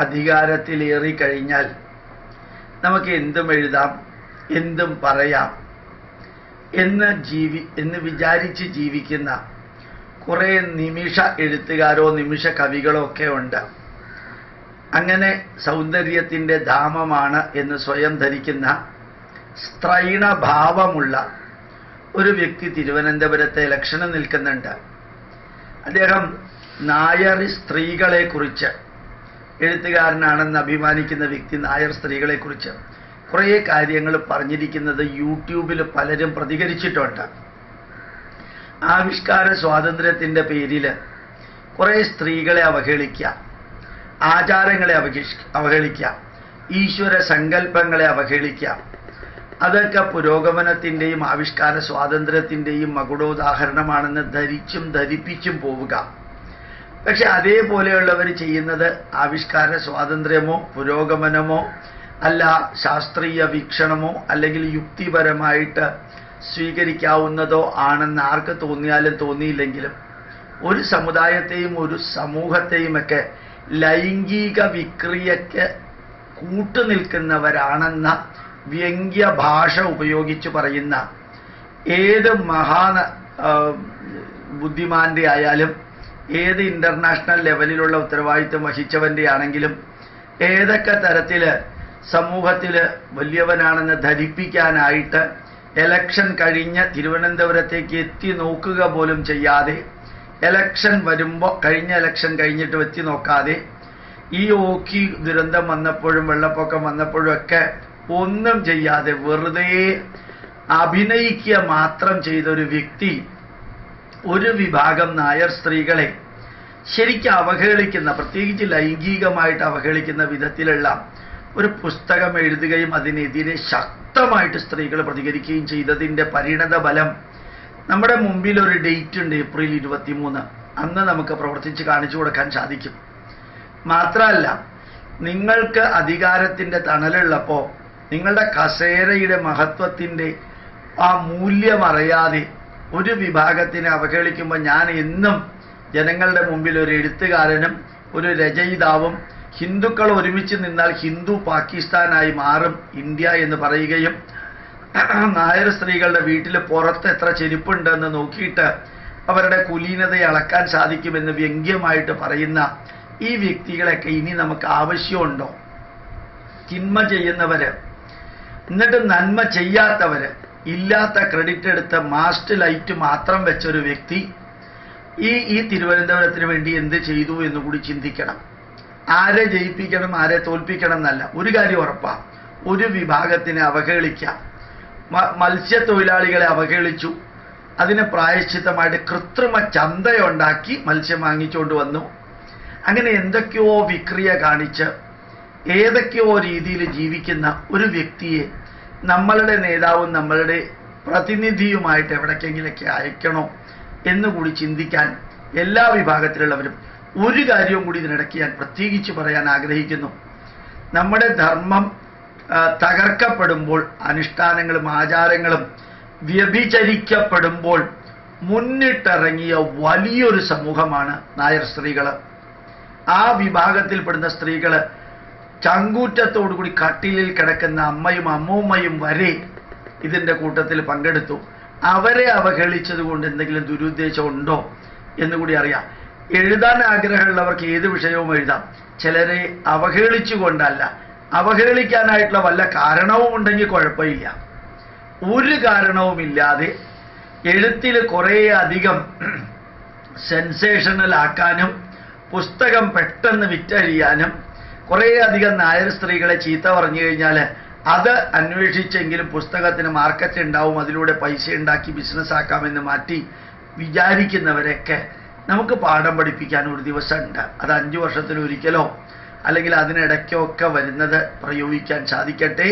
അധികാരത്തിലേറി കഴിഞ്ഞാൽ നമുക്ക് എന്തും എഴുതാം എന്തും പറയാം എന്ന് ജീവി എന്ന് വിചാരിച്ച് ജീവിക്കുന്ന കുറേ നിമിഷ എഴുത്തുകാരോ നിമിഷ കവികളോ ഒക്കെ ഉണ്ട്. അങ്ങനെ സൗന്ദര്യത്തിന്റെ ധാമമാണ് എന്ന് സ്വയം ധരിക്കുന്ന സ്ത്രൈണഭാവമുള്ള ഒരു വ്യക്തി തിരുവനന്തപുരത്തെ ലക്ഷണം നിൽക്കുന്നുണ്ട്. അദ്ദേഹം നായർ സ്ത്രീകളെക്കുറിച്ച് എഴുത്തുകാരനാണെന്ന് അഭിമാനിക്കുന്ന വ്യക്തി നായർ സ്ത്രീകളെക്കുറിച്ച് കുറേ കാര്യങ്ങൾ പറഞ്ഞിരിക്കുന്നത് യൂട്യൂബിൽ പലരും പ്രതികരിച്ചിട്ടുണ്ട്. ആവിഷ്കാര സ്വാതന്ത്ര്യത്തിന്റെ പേരിൽ കുറേ സ്ത്രീകളെ അവഹേളിക്കുക ആചാരങ്ങളെ അവഹേളിക്കുക ഈശ്വര സങ്കല്പങ്ങളെ അവഹേളിക്കുക. അതൊക്കെ പുരോഗമനത്തിന്റെയും ആവിഷ്കാര സ്വാതന്ത്ര്യത്തിന്റെയും മകുടോദാഹരണമാണെന്ന് ധരിച്ചും ധരിപ്പിച്ചും പോവുക. പക്ഷെ അതേപോലെയുള്ളവർ ചെയ്യുന്നത് ആവിഷ്കാര സ്വാതന്ത്ര്യമോ പുരോഗമനമോ അല്ല ശാസ്ത്രീയ വീക്ഷണമോ അല്ലെങ്കിൽ യുക്തിപരമായിട്ട് സ്വീകരിക്കാവുന്നതോ ആണെന്ന് ആർക്ക് തോന്നിയാലും തോന്നിയില്ലെങ്കിലും ഒരു സമുദായത്തെയും ഒരു സമൂഹത്തെയുമൊക്കെ ലൈംഗിക വിക്രിയയ്ക്ക് കൂട്ടുനിൽക്കുന്നവരാണെന്ന വ്യംഗ്യ ഭാഷ ഉപയോഗിച്ച് പറയുന്ന ഏത് മഹാ ബുദ്ധിമാന്റെ ആയാലും ഏത് ഇന്റർനാഷണൽ ലെവലിലുള്ള ഉത്തരവാദിത്വം വഹിച്ചവന്റെ ആണെങ്കിലും ഏതൊക്കെ തരത്തിൽ സമൂഹത്തിൽ വലിയവനാണെന്ന് ധരിപ്പിക്കാനായിട്ട് എലക്ഷൻ കഴിഞ്ഞ് തിരുവനന്തപുരത്തേക്ക് എത്തി നോക്കുക പോലും ചെയ്യാതെ എലക്ഷൻ വരുമ്പോൾ കഴിഞ്ഞ എലക്ഷൻ കഴിഞ്ഞിട്ട് എത്തി നോക്കാതെ ഈ ഓക്കി ദുരന്തം വന്നപ്പോഴും വെള്ളപ്പൊക്കം വന്നപ്പോഴും ഒക്കെ ഒന്നും ചെയ്യാതെ വെറുതെ അഭിനയിക്കുക മാത്രം ചെയ്തൊരു വ്യക്തി ഒരു വിഭാഗം നായർ സ്ത്രീകളെ ശരിക്കും അവഹേളിക്കുന്ന പ്രത്യേകിച്ച് ലൈംഗികമായിട്ട് അവഹേളിക്കുന്ന വിധത്തിലുള്ള ഒരു പുസ്തകം എഴുതുകയും അതിനെതിരെ ശക്തമായിട്ട് സ്ത്രീകൾ പ്രതികരിക്കുകയും ചെയ്തതിന്റെ പരിണത ഫലം നമ്മുടെ മുമ്പിൽ ഒരു ഡേറ്റ് ഉണ്ട് ഏപ്രിൽ ഇരുപത്തിമൂന്ന്. അന്ന് നമുക്ക് പ്രവർത്തിച്ച് കാണിച്ചു കൊടുക്കാൻ സാധിക്കും. മാത്രമല്ല നിങ്ങൾക്ക് അധികാരത്തിന്റെ തണലുള്ളപ്പോൾ നിങ്ങളുടെ കസേരയുടെ മഹത്വത്തിന്റെ ആ മൂല്യം അറിയാതെ ഒരു വിഭാഗത്തിനെ അവഹേളിക്കുമ്പോൾ ഞാൻ എന്നും ജനങ്ങളുടെ മുമ്പിൽ ഒരു എഴുത്തുകാരനും ഒരു രചയിതാവും ഹിന്ദുക്കൾ ഒരുമിച്ച് നിന്നാൽ ഹിന്ദു പാകിസ്ഥാനായി മാറും ഇന്ത്യ എന്ന് പറയുകയും നായർ സ്ത്രീകളുടെ വീട്ടിൽ പുറത്ത് എത്ര ചെരുപ്പുണ്ടെന്ന് നോക്കിയിട്ട് അവരുടെ കുലീനതയെ അളക്കാൻ സാധിക്കുമെന്ന് വ്യംഗ്യമായിട്ട് പറയുന്ന ഈ വ്യക്തികളൊക്കെ ഇനി നമുക്ക് ആവശ്യമുണ്ടോ? തിന്മ ചെയ്യുന്നവര് എന്നിട്ട് നന്മ ചെയ്യാത്തവര് ഇല്ലാത്ത ക്രെഡിറ്റ് എടുത്ത മാസ്റ്റ് ലൈറ്റ് മാത്രം വെച്ച ഒരു വ്യക്തി ഈ ഈ തിരുവനന്തപുരത്തിന് വേണ്ടി എന്ത് ചെയ്തു എന്ന് കൂടി ചിന്തിക്കണം. ആരെ ജയിപ്പിക്കണം ആരെ തോൽപ്പിക്കണം എന്നല്ല. ഒരു കാര്യം ഉറപ്പാണ് ഒരു വിഭാഗത്തിനെ അവഹേളിക്കാം. മത്സ്യത്തൊഴിലാളികളെ അവഹേളിച്ചു. അതിന് പ്രായശ്ചിത്തമായിട്ട് കൃത്രിമ ചന്തയുണ്ടാക്കി മത്സ്യം വാങ്ങിച്ചുകൊണ്ട് വന്നു. അങ്ങനെ എന്തൊക്കെയോ വിക്രിയ കാണിച്ച് ഏതൊക്കെയോ രീതിയിൽ ജീവിക്കുന്ന ഒരു വ്യക്തിയെ നമ്മളുടെ നേതാവും നമ്മളുടെ പ്രതിനിധിയുമായിട്ട് എവിടേക്കെങ്കിലൊക്കെ അയക്കണോ എന്നുകൂടി ചിന്തിക്കാൻ എല്ലാ വിഭാഗത്തിലുള്ളവരും ഒരു കാര്യവും കൂടി ഇതിനിടയ്ക്ക് ഞാൻ പ്രത്യേകിച്ച് പറയാൻ ആഗ്രഹിക്കുന്നു. നമ്മുടെ ധർമ്മം തകർക്കപ്പെടുമ്പോൾ അനുഷ്ഠാനങ്ങളും ആചാരങ്ങളും വ്യഭിചരിക്കപ്പെടുമ്പോൾ മുന്നിട്ടിറങ്ങിയ വലിയൊരു സമൂഹമാണ് നായർ സ്ത്രീകൾ ആ വിഭാഗത്തിൽപ്പെടുന്ന സ്ത്രീകൾ ചങ്കൂറ്റത്തോടുകൂടി കട്ടിലിൽ കിടക്കുന്ന അമ്മയും അമ്മൂമ്മയും വരെ ഇതിന്റെ കൂട്ടത്തിൽ പങ്കെടുത്തു. അവരെ അവഹേളിച്ചത് കൊണ്ട് എന്തെങ്കിലും ദുരുദ്ദേശം ഉണ്ടോ എന്ന് കൂടി അറിയാം. എഴുതാൻ ആഗ്രഹമുള്ളവർക്ക് ഏത് വിഷയവും എഴുതാം. ചിലരെ അവഹേളിച്ചുകൊണ്ടല്ല. അവഹേളിക്കാനായിട്ടുള്ള വല്ല കാരണവും ഉണ്ടെങ്കിൽ കുഴപ്പമില്ല. ഒരു കാരണവുമില്ലാതെ എഴുത്തിൽ കുറേ അധികം സെൻസേഷണൽ ആക്കാനും പുസ്തകം പെട്ടെന്ന് വിറ്റഴിയാനും കുറേ അധികം നായർ സ്ത്രീകളെ ചീത്ത പറഞ്ഞു കഴിഞ്ഞാൽ അത് അന്വേഷിച്ചെങ്കിലും പുസ്തകത്തിന് മാർക്കറ്റ് ഉണ്ടാവും അതിലൂടെ പൈസ ഉണ്ടാക്കി ബിസിനസ് ആക്കാമെന്ന് മാറ്റി വിചാരിക്കുന്നവരെയൊക്കെ നമുക്ക് പാഠം പഠിപ്പിക്കാൻ ഒരു ദിവസം ഉണ്ട് അത് അഞ്ചു വർഷത്തിലൊരിക്കലോ അല്ലെങ്കിൽ അതിനിടയ്ക്കോ ഒക്കെ വരുന്നത് പ്രയോഗിക്കാൻ സാധിക്കട്ടെ.